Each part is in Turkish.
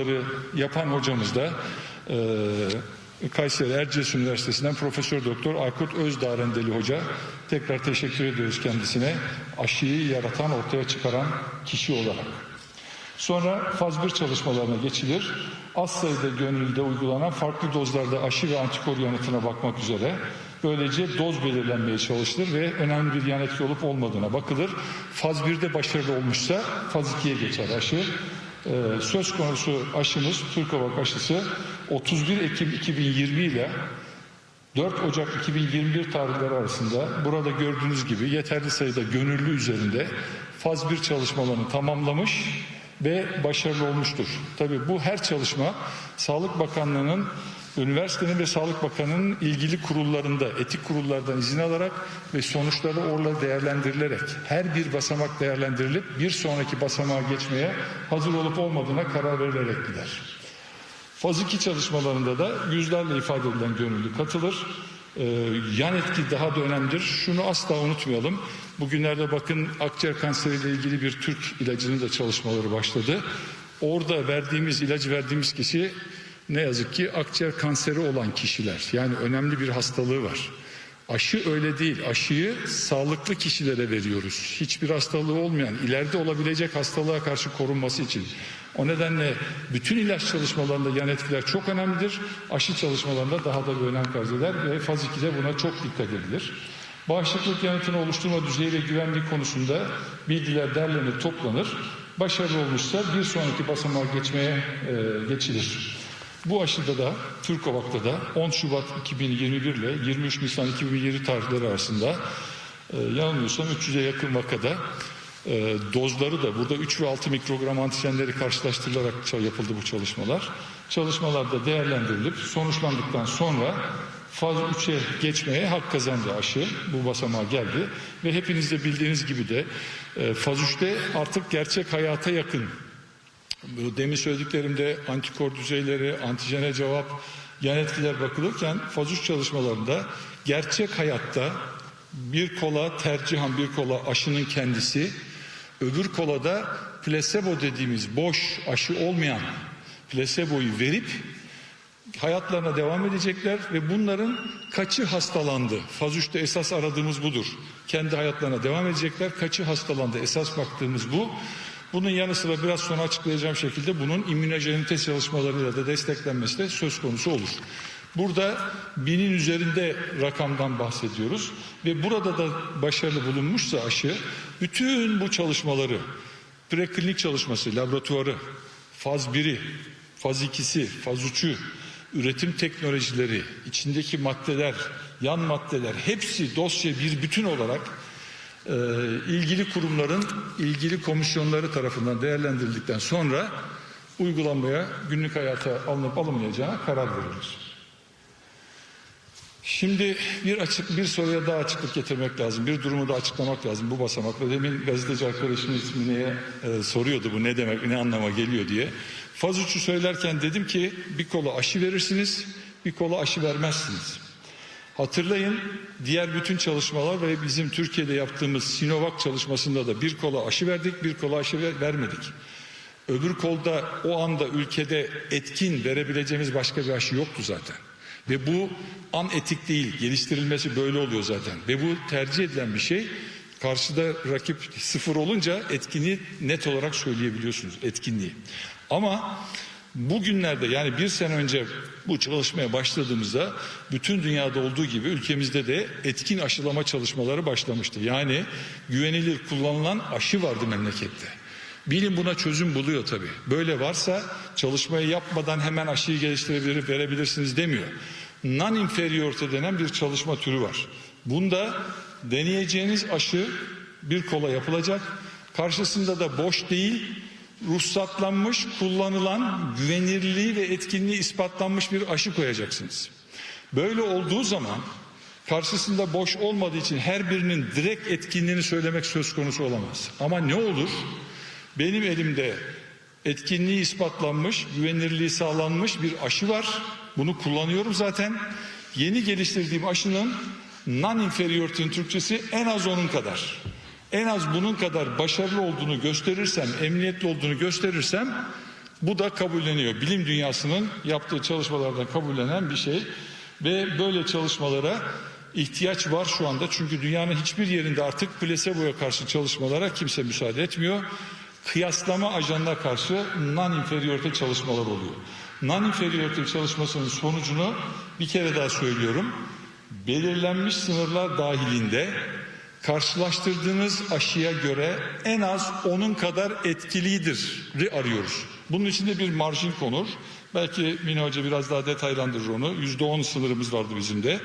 Bunları yapan hocamız da e, Kayseri Erciyes Üniversitesi'nden Profesör Doktor Aykut Özdarendeli Hoca. Tekrar teşekkür ediyoruz kendisine. Aşıyı yaratan, ortaya çıkaran kişi olarak. Sonra faz 1 çalışmalarına geçilir. Az sayıda gönüllüde uygulanan farklı dozlarda aşı ve antikor yanıtına bakmak üzere böylece doz belirlenmeye çalışılır ve önemli bir yan etki olup olmadığına bakılır. Faz 1'de başarılı olmuşsa faz 2'ye geçer aşı. Ee, söz konusu aşımız Türkovak aşısı 31 Ekim 2020 ile 4 Ocak 2021 tarihleri arasında burada gördüğünüz gibi yeterli sayıda gönüllü üzerinde faz 1 çalışmalarını tamamlamış ve başarılı olmuştur. Tabii bu her çalışma Sağlık Bakanlığı'nın üniversitenin ve Sağlık Bakanı'nın ilgili kurullarında etik kurullardan izin alarak ve sonuçları orada değerlendirilerek her bir basamak değerlendirilip bir sonraki basamağa geçmeye hazır olup olmadığına karar verilerek gider. Faz 2 çalışmalarında da yüzlerle ifade edilen gönüllü katılır. Ee, yan etki daha da önemlidir. Şunu asla unutmayalım. Bugünlerde bakın akciğer kanseriyle ilgili bir Türk ilacının da çalışmaları başladı. Orada verdiğimiz ilacı verdiğimiz kişi ne yazık ki akciğer kanseri olan kişiler. Yani önemli bir hastalığı var. Aşı öyle değil. Aşıyı sağlıklı kişilere veriyoruz. Hiçbir hastalığı olmayan, ileride olabilecek hastalığa karşı korunması için. O nedenle bütün ilaç çalışmalarında yan etkiler çok önemlidir. Aşı çalışmalarında daha da bir önem arz eder ve faz 2'de buna çok dikkat edilir. Bağışıklık yanıtını oluşturma düzeyi ve güvenliği konusunda bilgiler derlenir, toplanır. Başarılı olmuşsa bir sonraki basamağa geçmeye e, geçilir. Bu aşıda da Türkovak'ta da 10 Şubat 2021 ile 23 Nisan 2020 tarihleri arasında e, yanılmıyorsam 300'e yakın vakada e, dozları da burada 3 ve 6 mikrogram antijenleri karşılaştırılarak yapıldı bu çalışmalar. Çalışmalarda değerlendirilip sonuçlandıktan sonra faz 3'e geçmeye hak kazandı aşı. Bu basamağa geldi ve hepiniz de bildiğiniz gibi de e, faz 3'te artık gerçek hayata yakın demin söylediklerimde antikor düzeyleri, antijene cevap, yan etkiler bakılırken faz 3 çalışmalarında gerçek hayatta bir kola tercihan bir kola aşının kendisi, öbür kolada plasebo dediğimiz boş aşı olmayan plaseboyu verip hayatlarına devam edecekler ve bunların kaçı hastalandı? Faz 3'te esas aradığımız budur. Kendi hayatlarına devam edecekler. Kaçı hastalandı? Esas baktığımız bu. Bunun yanı sıra biraz sonra açıklayacağım şekilde bunun immünojenite çalışmalarıyla da desteklenmesi de söz konusu olur. Burada binin üzerinde rakamdan bahsediyoruz ve burada da başarılı bulunmuşsa aşı bütün bu çalışmaları preklinik çalışması, laboratuvarı, faz 1'i, faz 2'si, faz 3'ü, üretim teknolojileri, içindeki maddeler, yan maddeler hepsi dosya bir bütün olarak e, ilgili kurumların ilgili komisyonları tarafından değerlendirildikten sonra uygulanmaya günlük hayata alınıp alınmayacağına karar verilir. Şimdi bir açık bir soruya daha açıklık getirmek lazım. Bir durumu da açıklamak lazım bu basamakla. Demin gazeteci arkadaşımız ismini e, soruyordu bu ne demek ne anlama geliyor diye. Faz 3'ü söylerken dedim ki bir kola aşı verirsiniz bir kola aşı vermezsiniz. Hatırlayın diğer bütün çalışmalar ve bizim Türkiye'de yaptığımız Sinovac çalışmasında da bir kola aşı verdik, bir kola aşı ver, vermedik. Öbür kolda o anda ülkede etkin verebileceğimiz başka bir aşı yoktu zaten. Ve bu an etik değil, geliştirilmesi böyle oluyor zaten. Ve bu tercih edilen bir şey. Karşıda rakip sıfır olunca etkinliği net olarak söyleyebiliyorsunuz etkinliği. Ama Bugünlerde yani bir sene önce bu çalışmaya başladığımızda bütün dünyada olduğu gibi ülkemizde de etkin aşılama çalışmaları başlamıştı. Yani güvenilir kullanılan aşı vardı memlekette. Bilim buna çözüm buluyor tabii. Böyle varsa çalışmayı yapmadan hemen aşıyı geliştirebilir, verebilirsiniz demiyor. Non-inferiority denen bir çalışma türü var. Bunda deneyeceğiniz aşı bir kola yapılacak. Karşısında da boş değil, ruhsatlanmış, kullanılan, güvenirliği ve etkinliği ispatlanmış bir aşı koyacaksınız. Böyle olduğu zaman karşısında boş olmadığı için her birinin direkt etkinliğini söylemek söz konusu olamaz. Ama ne olur? Benim elimde etkinliği ispatlanmış, güvenirliği sağlanmış bir aşı var. Bunu kullanıyorum zaten. Yeni geliştirdiğim aşının non-inferiority'nin Türkçesi en az onun kadar en az bunun kadar başarılı olduğunu gösterirsem, emniyetli olduğunu gösterirsem Bu da kabulleniyor. Bilim dünyasının yaptığı çalışmalardan kabullenen bir şey. Ve böyle çalışmalara ihtiyaç var şu anda. Çünkü dünyanın hiçbir yerinde artık plaseboya karşı çalışmalara kimse müsaade etmiyor. Kıyaslama ajanına karşı non-inferiority çalışmalar oluyor. Non-inferiority çalışmasının sonucunu bir kere daha söylüyorum. Belirlenmiş sınırlar dahilinde karşılaştırdığınız aşıya göre en az onun kadar etkilidir arıyoruz. Bunun içinde bir marjin konur. Belki Mine Hoca biraz daha detaylandırır onu. Yüzde on sınırımız vardı bizim de.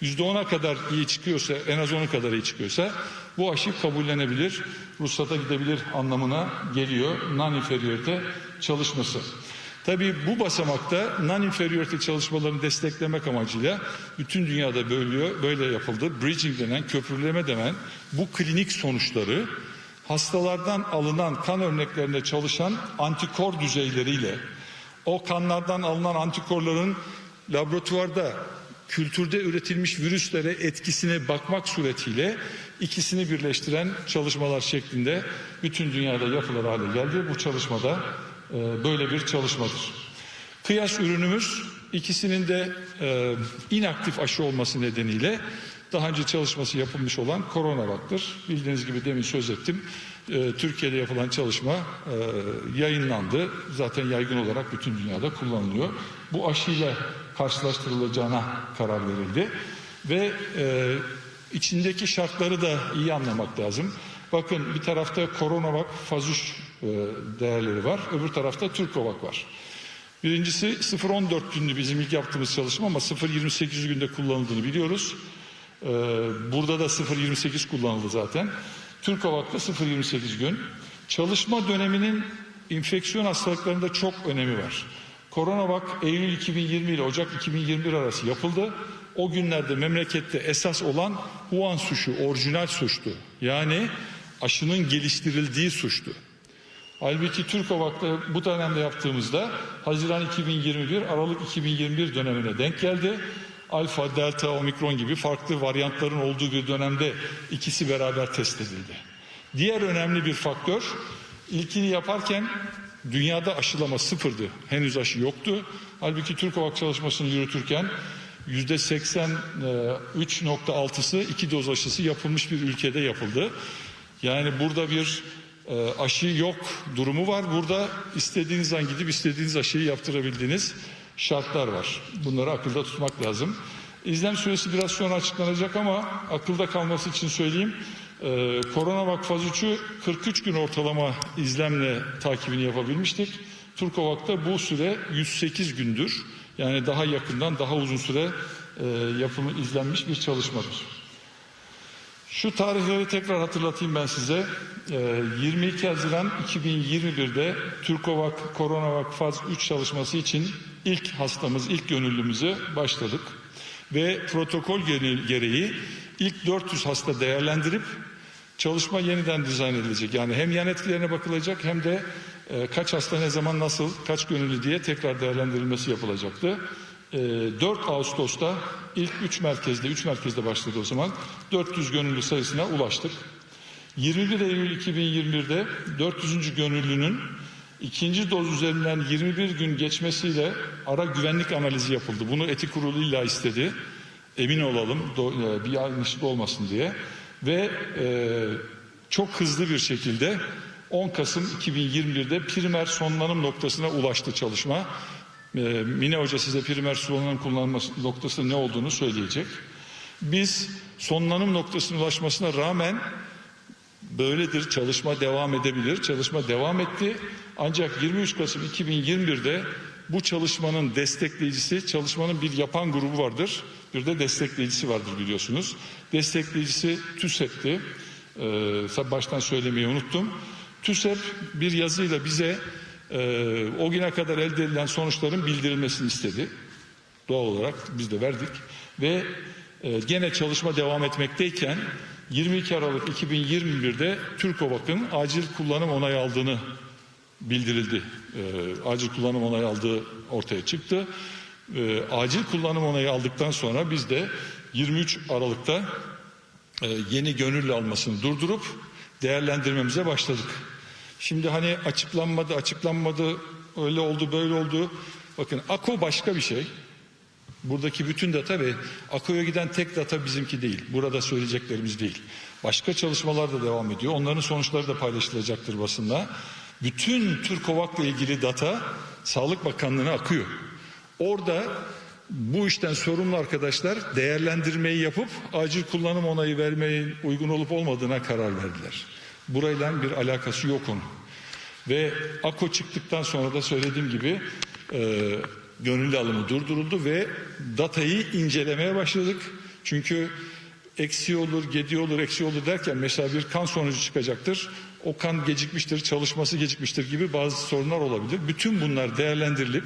Yüzde ona kadar iyi çıkıyorsa, en az onun kadar iyi çıkıyorsa bu aşı kabullenebilir, ruhsata gidebilir anlamına geliyor non-inferiority çalışması. Tabii bu basamakta non-inferiority çalışmalarını desteklemek amacıyla bütün dünyada böyle, böyle yapıldı. Bridging denen, köprüleme denen bu klinik sonuçları hastalardan alınan kan örneklerinde çalışan antikor düzeyleriyle o kanlardan alınan antikorların laboratuvarda kültürde üretilmiş virüslere etkisine bakmak suretiyle ikisini birleştiren çalışmalar şeklinde bütün dünyada yapılır hale geldi. Bu çalışmada böyle bir çalışmadır. Kıyas ürünümüz ikisinin de e, inaktif aşı olması nedeniyle daha önce çalışması yapılmış olan koronavaktır. Bildiğiniz gibi demin söz ettim. E, Türkiye'de yapılan çalışma e, yayınlandı. Zaten yaygın olarak bütün dünyada kullanılıyor. Bu aşıyla karşılaştırılacağına karar verildi. Ve e, içindeki şartları da iyi anlamak lazım. Bakın bir tarafta Coronavac faz 3 e, değerleri var. Öbür tarafta Türkovac var. Birincisi 0-14 günlü bizim ilk yaptığımız çalışma ama 0-28 günde kullanıldığını biliyoruz. Ee, burada da 0-28 kullanıldı zaten. Türkovak'ta 0-28 gün. Çalışma döneminin infeksiyon hastalıklarında çok önemi var. Koronavak Eylül 2020 ile Ocak 2021 arası yapıldı. O günlerde memlekette esas olan Wuhan suçu, orijinal suçtu. Yani aşının geliştirildiği suçtu. Halbuki Türkovak'ta bu dönemde yaptığımızda Haziran 2021, Aralık 2021 dönemine denk geldi. Alfa, delta, omikron gibi farklı varyantların olduğu bir dönemde ikisi beraber test edildi. Diğer önemli bir faktör, ilkini yaparken dünyada aşılama sıfırdı. Henüz aşı yoktu. Halbuki Türkovak çalışmasını yürütürken yüzde 83.6'sı iki doz aşısı yapılmış bir ülkede yapıldı. Yani burada bir e, aşı yok durumu var. Burada istediğiniz an gidip istediğiniz aşıyı yaptırabildiğiniz şartlar var. Bunları akılda tutmak lazım. İzlem süresi biraz sonra açıklanacak ama akılda kalması için söyleyeyim. Ee, Koronavak faz 3'ü 43 gün ortalama izlemle takibini yapabilmiştik. Turkovak'ta bu süre 108 gündür. Yani daha yakından daha uzun süre e, yapımı izlenmiş bir çalışmadır. Şu tarihleri tekrar hatırlatayım ben size. Ee, 22 Haziran 2021'de Türkovak Koronavak faz 3 çalışması için ilk hastamız, ilk gönüllümüzü başladık. Ve protokol gere- gereği ilk 400 hasta değerlendirip çalışma yeniden dizayn edilecek. Yani hem yan etkilerine bakılacak hem de e, kaç hasta ne zaman nasıl, kaç gönüllü diye tekrar değerlendirilmesi yapılacaktı. E, 4 Ağustos'ta ilk 3 merkezde, 3 merkezde başladı o zaman 400 gönüllü sayısına ulaştık. 21 Eylül 2021'de 400. gönüllünün ikinci doz üzerinden 21 gün geçmesiyle ara güvenlik analizi yapıldı. Bunu etik kurulu illa istedi. Emin olalım e, bir yanlışlık olmasın diye. Ve e, çok hızlı bir şekilde 10 Kasım 2021'de primer sonlanım noktasına ulaştı çalışma. E, Mine Hoca size primer sonlanım kullanması noktası ne olduğunu söyleyecek. Biz sonlanım noktasına ulaşmasına rağmen böyledir çalışma devam edebilir. Çalışma devam etti. Ancak 23 Kasım 2021'de bu çalışmanın destekleyicisi, çalışmanın bir yapan grubu vardır. Bir de destekleyicisi vardır biliyorsunuz. Destekleyicisi TÜSEP'ti. Ee, baştan söylemeyi unuttum. TÜSEP bir yazıyla bize e, o güne kadar elde edilen sonuçların bildirilmesini istedi. Doğal olarak biz de verdik. Ve e, gene çalışma devam etmekteyken 22 Aralık 2021'de Türkovak'ın acil kullanım onayı aldığını bildirildi. E, acil kullanım onayı aldığı ortaya çıktı. E, acil kullanım onayı aldıktan sonra biz de 23 Aralık'ta e, yeni gönüllü almasını durdurup değerlendirmemize başladık. Şimdi hani açıklanmadı açıklanmadı öyle oldu böyle oldu. Bakın AKO başka bir şey. Buradaki bütün data ve AKO'ya giden tek data bizimki değil. Burada söyleyeceklerimiz değil. Başka çalışmalar da devam ediyor. Onların sonuçları da paylaşılacaktır basında. Bütün Türkovak'la ilgili data Sağlık Bakanlığı'na akıyor. Orada bu işten sorumlu arkadaşlar değerlendirmeyi yapıp acil kullanım onayı vermeyin uygun olup olmadığına karar verdiler. Burayla bir alakası yok onun. Ve AKO çıktıktan sonra da söylediğim gibi e, gönüllü alımı durduruldu ve datayı incelemeye başladık. Çünkü eksi olur, gedi olur, eksi olur derken mesela bir kan sonucu çıkacaktır. O kan gecikmiştir, çalışması gecikmiştir gibi bazı sorunlar olabilir. Bütün bunlar değerlendirilip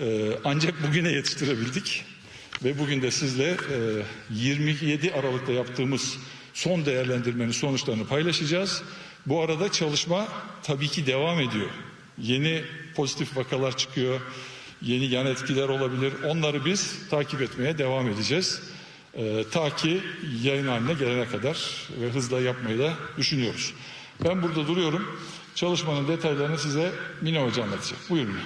e, ancak bugüne yetiştirebildik. Ve bugün de sizle e, 27 Aralık'ta yaptığımız son değerlendirmenin sonuçlarını paylaşacağız. Bu arada çalışma tabii ki devam ediyor. Yeni pozitif vakalar çıkıyor, yeni yan etkiler olabilir. Onları biz takip etmeye devam edeceğiz. E, ta ki yayın haline gelene kadar ve hızla yapmayı da düşünüyoruz. Ben burada duruyorum. Çalışmanın detaylarını size Mine Hoca anlatacak. Buyurun.